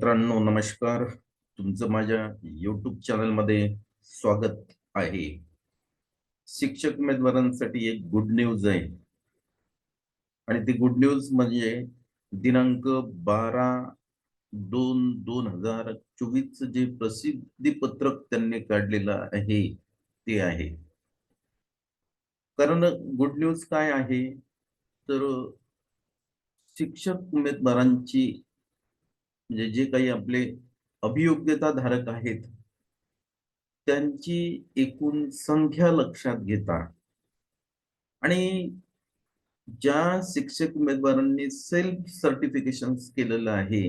मित्रांनो नमस्कार. तुमचं माझ्या युट्यूब चॅनलमध्ये स्वागत आहे. शिक्षक उमेदवारांसाठी एक गुड न्यूज आहे. आणि ती गुड न्यूज म्हणजे दिनांक बारा दोन दोन हजार चोवीस जे प्रसिद्धी पत्रक त्यांनी काढलेलं आहे ते आहे. कारण गुड न्यूज काय आहे? तर शिक्षक उमेदवारांची म्हणजे जे काही आपले अभियोग्यता धारक आहेत त्यांची एकूण संख्या लक्षात घेता आणि ज्या शिक्षक उमेदवारांनी सेल्फ सर्टिफिकेशन केलेलं आहे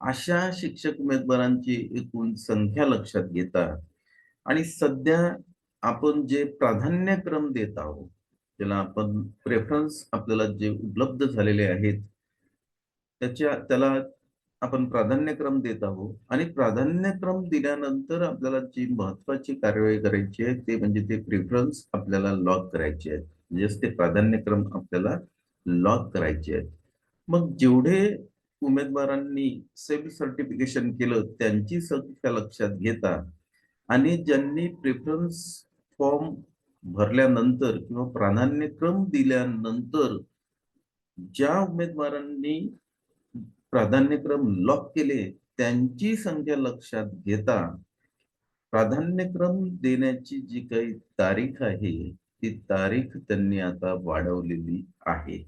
अशा शिक्षक उमेदवारांची एकूण संख्या लक्षात घेता आणि सध्या आपण जे प्राधान्यक्रम देत आहोत त्याला आपण प्रेफरन्स आपल्याला जे उपलब्ध झालेले आहेत त्याच्या त्याला आपण प्राधान्यक्रम देत आहोत आणि प्राधान्यक्रम दिल्यानंतर आपल्याला जी महत्वाची कार्यवाही करायची आहे ते म्हणजे ते प्रिफरन्स आपल्याला लॉक करायचे आहेत म्हणजेच ते प्राधान्यक्रम आपल्याला लॉक करायचे आहेत. मग जेवढे उमेदवारांनी सेल्फ सर्टिफिकेशन केलं त्यांची संख्या लक्षात घेता आणि ज्यांनी प्रेफरन्स फॉर्म भरल्यानंतर किंवा प्राधान्यक्रम दिल्यानंतर ज्या उमेदवारांनी प्राधान्यक्रम लॉक केले त्यांची संख्या लक्षात घेता प्राधान्यक्रम देण्याची जी काही तारीख आहे ती तारीख त्यांनी आता वाढवलेली आहे.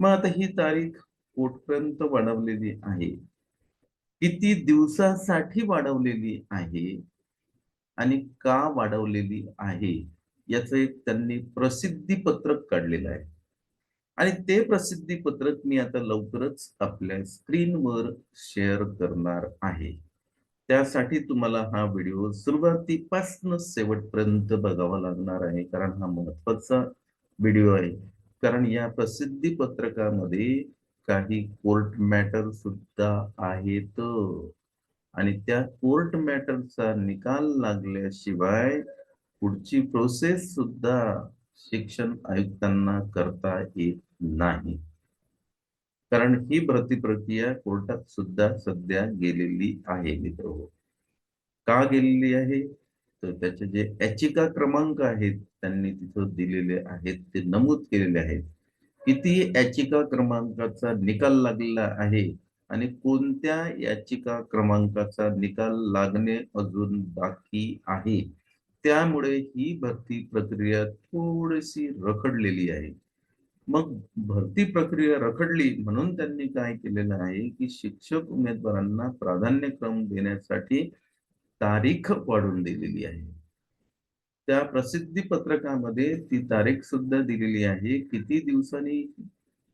मग आता ही तारीख कोठपर्यंत वाढवलेली आहे? किती दिवसासाठी वाढवलेली आहे आणि का वाढवलेली आहे? याच एक त्यांनी प्रसिद्धी पत्रक काढलेलं आहे. आणि ते प्रसिद्धी पत्रक मी आता लवकरच आपल्या स्क्रीनवर शेअर करणार आहे. त्यासाठी तुम्हाला हा व्हिडिओ सुरुवातीपासून शेवटपर्यंत बघावा लागणार आहे कारण हा महत्त्वाचा व्हिडिओ आहे. कारण या प्रसिद्धी पत्रकामध्ये काही कोर्ट मॅटर सुद्धा आहेत. आणि त्या कोर्ट मॅटरचा निकाल लागल्याशिवाय पुढची प्रोसेस सुद्धा शिक्षण आयुक्तांना करता येत नाही. कारण ही भरती प्रक्रिया कोर्टात सुद्धा सध्या गेलेली आहे मित्र हो. का गेलेली आहे? तर त्याचे जे याचिका क्रमांक आहेत त्यांनी तिथं दिलेले आहेत ते नमूद केलेले आहेत. किती याचिका क्रमांकाचा निकाल लागलेला आहे आणि कोणत्या याचिका क्रमांकाचा निकाल लागणे अजून बाकी आहे? त्यामुळे ही भरती प्रक्रिया थोडीशी रखडलेली आहे. मग भरती प्रक्रिया रखडली म्हणून त्यांनी काय केलेलं आहे की शिक्षक उमेदवारांना प्राधान्यक्रम देण्यासाठी तारीख वाढून दिलेली आहे. त्या प्रसिद्धी पत्रकामध्ये ती तारीख सुद्धा दिलेली आहे. किती दिवसांनी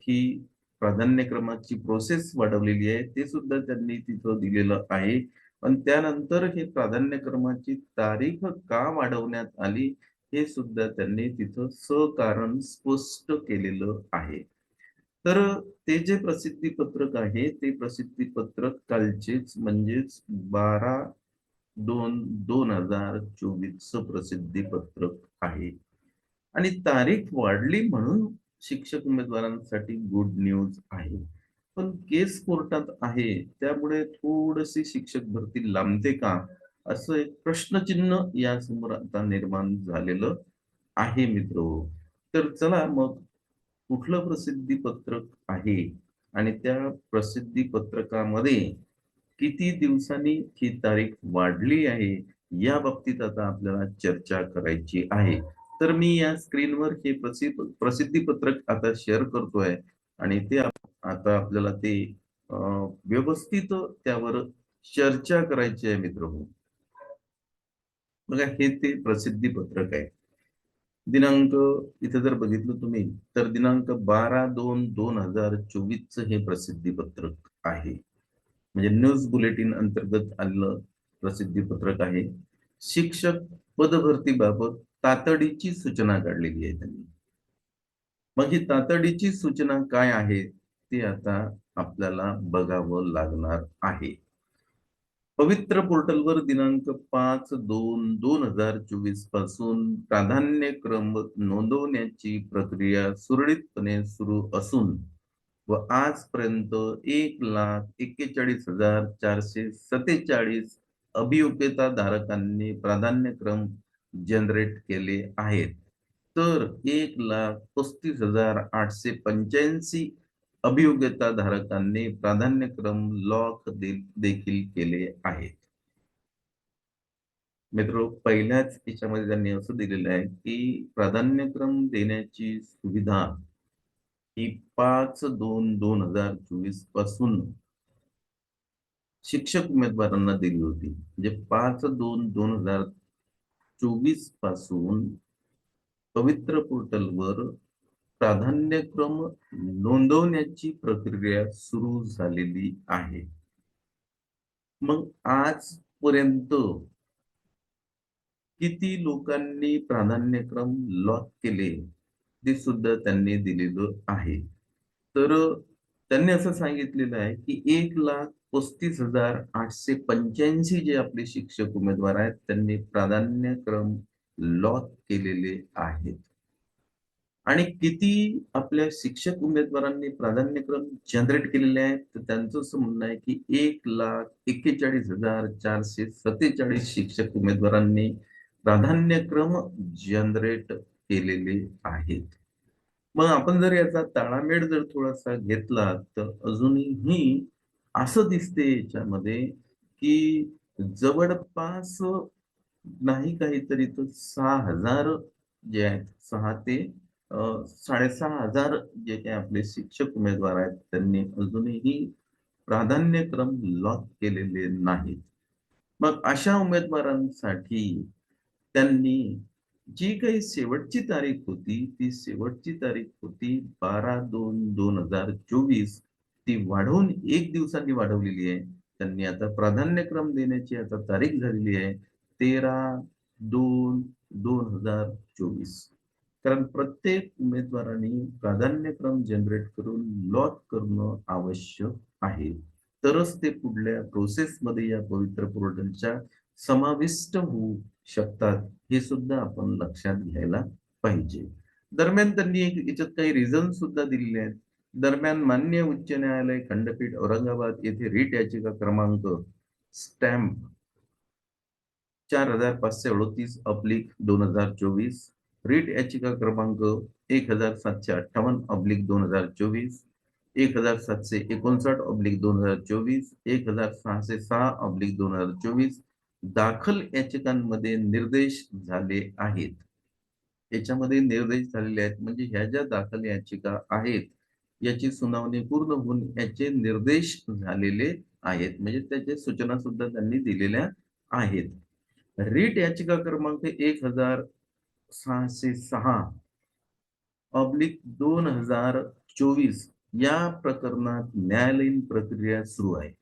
ही प्राधान्यक्रमाची प्रोसेस वाढवलेली आहे ते सुद्धा त्यांनी तिथं दिलेलं आहे. पण त्यानंतर हे प्राधान्यक्रमाची तारीख का वाढवण्यात आली? हे सुद्धा त्यांनी तिथं सकारण स्पष्ट केलेलं आहे. तर ते जे प्रसिद्धी पत्रक आहे ते प्रसिद्धी पत्रक कालचेच म्हणजेच बारा दोन दोन हजार चोवीस प्रसिद्धी पत्रक आहे. आणि तारीख वाढली म्हणून शिक्षक उमेदवारांसाठी गुड न्यूज आहे. पण केस कोर्टात आहे त्यामुळे थोडीशी शिक्षक भरती लांबते का? असं एक प्रश्नचिन्ह या समोर आता निर्माण झालेलं आहे मित्र. तर चला मग कुठलं प्रसिद्धी पत्रक आहे? आणि त्या प्रसिद्धी पत्रकामध्ये किती दिवसांनी ही तारीख वाढली आहे? या बाबतीत आता आपल्याला चर्चा करायची आहे. तर मी या स्क्रीनवर हे प्रसिद्ध प्रसिद्धी पत्रक आता शेअर करतोय. आणि ते आता आपल्याला ते व्यवस्थित त्यावर चर्चा करायची आहे मित्र. बघा हे ते प्रसिद्धी पत्रक आहे. दिनांक इथे जर बघितलं तुम्ही तर दिनांक बारा दोन दोन हजार चोवीसच हे प्रसिद्धी पत्रक आहे. म्हणजे न्यूज बुलेटिन अंतर्गत आलेलं प्रसिद्धी पत्रक आहे. शिक्षक पदभरतीबाबत तातडीची सूचना काढलेली आहे त्यांनी. मग ही तातडीची सूचना काय आहे ते आता आपल्याला बघावं लागणार आहे. पवित्र पोर्टलवर दिनांक पाच दोन दोन हजार चोवीसपासून प्राधान्यक्रम नोंदवण्याची प्रक्रिया सुरळीतपणे सुरू असून व आजपर्यंत एक लाख एक्केचाळीस हजार चारशे सत्तेचाळीस अभियोग्यता धारकांनी प्राधान्यक्रम जनरेट केले आहेत. तर एक लाख पस्तीस हजार आठशे पंच्याऐंशी अभियोग्यता धारकांनी प्राधान्यक्रम लॉक देखील केले आहेत. मित्र पहिल्याच याच्यामध्ये त्यांनी असं दिलेलं आहे की प्राधान्यक्रम देण्याची सुविधा ही पाच दोन दोन हजार चोवीसपासून शिक्षक उमेदवारांना दिली होती. म्हणजे पाच दोन दोन हजार चोवीसपासून पवित्र पोर्टलवर प्राधान्यक्रम नोंदवण्याची प्रक्रिया सुरू झालेली आहे. मग आजपर्यंत किती लोकांनी प्राधान्यक्रम लॉक केले ते सुद्धा त्यांनी दिलेलं आहे. तर त्यांनी असं सांगितलेलं आहे की एक लाख पस्तीस हजार आठशे पंच्याऐंशी जे आपले शिक्षक उमेदवार आहेत त्यांनी प्राधान्यक्रम लॉक केलेले आहेत. आणि किती आपल्या शिक्षक उमेदवारांनी प्राधान्यक्रम जनरेट केलेले आहेत तर त्यांचं असं म्हणणं आहे की एक लाख एक्केचाळीस हजार चारशे सत्तेचाळीस शिक्षक उमेदवारांनी प्राधान्यक्रम जनरेट केलेले आहेत. मग आपण जर याचा ताळामेळ जर थोडासा घेतला तर अजूनही असं दिसते याच्यामध्ये की जवळपास नाही काहीतरी तर सहा हजार जे आहेत सहा ते साडेसहा हजार जे काही आपले शिक्षक उमेदवार आहेत त्यांनी अजूनही प्राधान्यक्रम लॉक केलेले नाहीत. मग अशा उमेदवारांसाठी त्यांनी जी काही शेवटची तारीख होती ती शेवटची तारीख होती बारा दोन दोन हजार चोवीस. ती वाढवून एक दिवसांनी वाढवलेली आहे. त्यांनी आता प्राधान्यक्रम देण्याची आता तारीख झालेली आहे तेरा दोन दोन हजार चोवीस. कारण प्रत्येक उमेदवाराने प्राधान्यक्रम जनरेट करून लॉक करणं आवश्यक आहे. तरच ते पुढल्या प्रोसेसमध्ये या पवित्र पोर्टलच्या समाविष्ट होऊ शकतात हे सुद्धा आपण लक्षात घ्यायला पाहिजे. दरम्यान त्यांनी एक याच्यात काही रिझन सुद्धा दिलेले आहेत. दरम्यान मान्य उच्च न्यायालय खंडपीठ औरंगाबाद येथे रीट याचिका क्रमांक स्टॅम्प चार हजार पाचशे अडोतीस अप्लिक दोन हजार चोवीस रीट याचिका क्रमांक एक हजार सातशे अठ्ठावन्न ऑब्लिक दोन हजार चोवीस एक हजार सातशे एकोणसाठ ऑब्लिक दोन हजार चोवीस एक हजार सहाशे सहा ऑब्लिक दोन हजार चोवीस दाखल याचिकांमध्ये निर्देश झाले आहेत. याच्यामध्ये निर्देश झालेले आहेत म्हणजे ह्या ज्या दाखल याचिका आहेत याची सुनावणी पूर्ण होऊन याचे निर्देश झालेले आहेत. म्हणजे त्याचे सूचना सुद्धा त्यांनी दिलेल्या आहेत. रीट याचिका क्रमांक एक हजार सहाशे सहा. ऑब्लिक दोन हजार चोवीस या प्रकरणात न्यायालयीन प्रक्रिया सुरू आहे.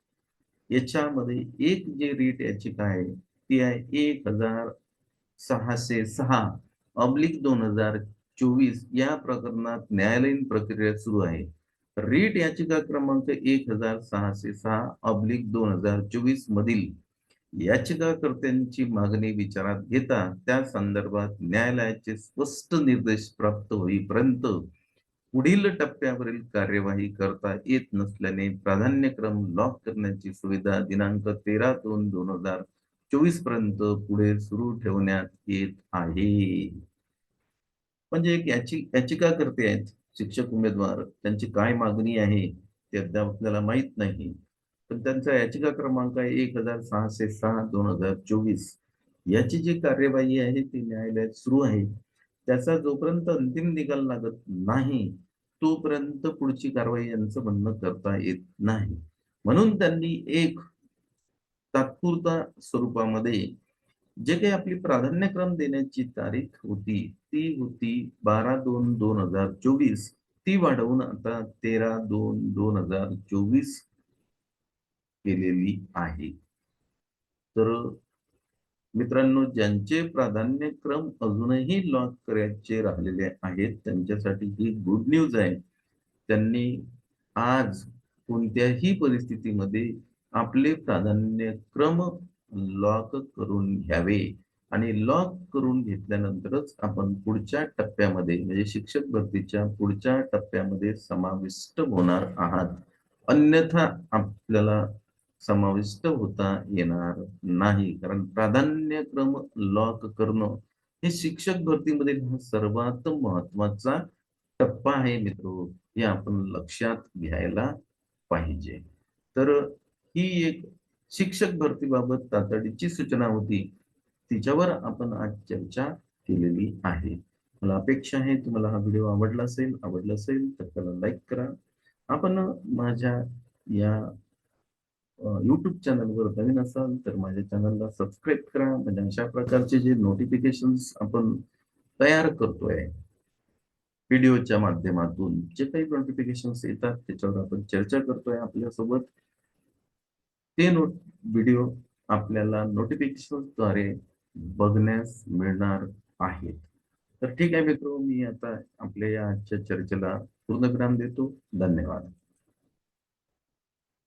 याच्यामध्ये एक जे रीट याचिका आहे ती आहे एक हजार सहाशे सहा. ऑब्लिक दोन हजार चोवीस या प्रकरणात न्यायालयीन प्रक्रिया सुरू आहे. रीट याचिका क्रमांक एक हजार सहाशे सहा ऑब्लिक दोन हजार चोवीस मधील याचिकाकर्त्यांची मागणी विचारात घेता त्या संदर्भात न्यायालयाचे स्पष्ट निर्देश प्राप्त होईपर्यंत पुढील टप्प्यावरील कार्यवाही करता येत नसल्याने प्राधान्यक्रम लॉक करण्याची सुविधा दिनांक तेरा दोन दोन हजार चोवीसपर्यंत पुढे सुरू ठेवण्यात येत आहे. म्हणजे एक याची याचिकाकर्ते आहेत शिक्षक उमेदवार त्यांची काय मागणी आहे ते अद्याप आपल्याला माहीत नाही. पण त्यांचा याचिका क्रमांक आहे एक हजार सहाशे सहा दोन हजार चोवीस. याची जी कार्यवाही आहे ती न्यायालयात सुरू आहे. त्याचा जोपर्यंत अंतिम निकाल लागत नाही तोपर्यंत पुढची कारवाई यांचं म्हणणं करता येत नाही. म्हणून त्यांनी एक तात्पुरता स्वरूपामध्ये जे काही आपली प्राधान्यक्रम देण्याची तारीख होती ती होती बारा दोन दोन हजार चोवीस. ती वाढवून आता तेरा दोन दोन हजार चोवीस केलेली आहे. तर मित्रांनो ज्यांचे प्राधान्यक्रम अजूनही लॉक करायचे राहिलेले आहेत त्यांच्यासाठी ही गुड न्यूज आहे. त्यांनी आज कोणत्याही परिस्थितीमध्ये आपले प्राधान्यक्रम लॉक करून घ्यावे आणि लॉक करून घेतल्यानंतरच आपण पुढच्या टप्प्यामध्ये म्हणजे शिक्षक भरतीच्या पुढच्या टप्प्यामध्ये समाविष्ट होणार आहात. अन्यथा आपल्याला समाविष्ट होता येणार नाही. कारण प्राधान्यक्रम लॉक करणं हे शिक्षक भरतीमध्ये हा सर्वात महत्त्वाचा टप्पा आहे मित्र. हे आपण लक्षात घ्यायला पाहिजे. तर ही एक शिक्षक भरतीबाबत तातडीची सूचना होती. तिच्यावर आपण आज चर्चा केलेली आहे. मला अपेक्षा आहे तुम्हाला हा व्हिडिओ आवडला असेल आवडला असेल तर त्याला लाईक करा. आपण माझ्या या युट्यूब चॅनलवर नवीन असाल तर माझ्या चॅनलला सबस्क्राईब करा. म्हणजे अशा प्रकारचे जे नोटिफिकेशन आपण तयार करतोय व्हिडिओच्या माध्यमातून जे काही नोटिफिकेशन येतात त्याच्यावर आपण चर्चा करतोय आपल्यासोबत ते नोट व्हिडिओ आपल्याला नोटिफिकेशनद्वारे बघण्यास मिळणार आहेत. तर ठीक आहे मित्र मी आता आपल्या या आजच्या चर्चेला पूर्णग्राम देतो. धन्यवाद.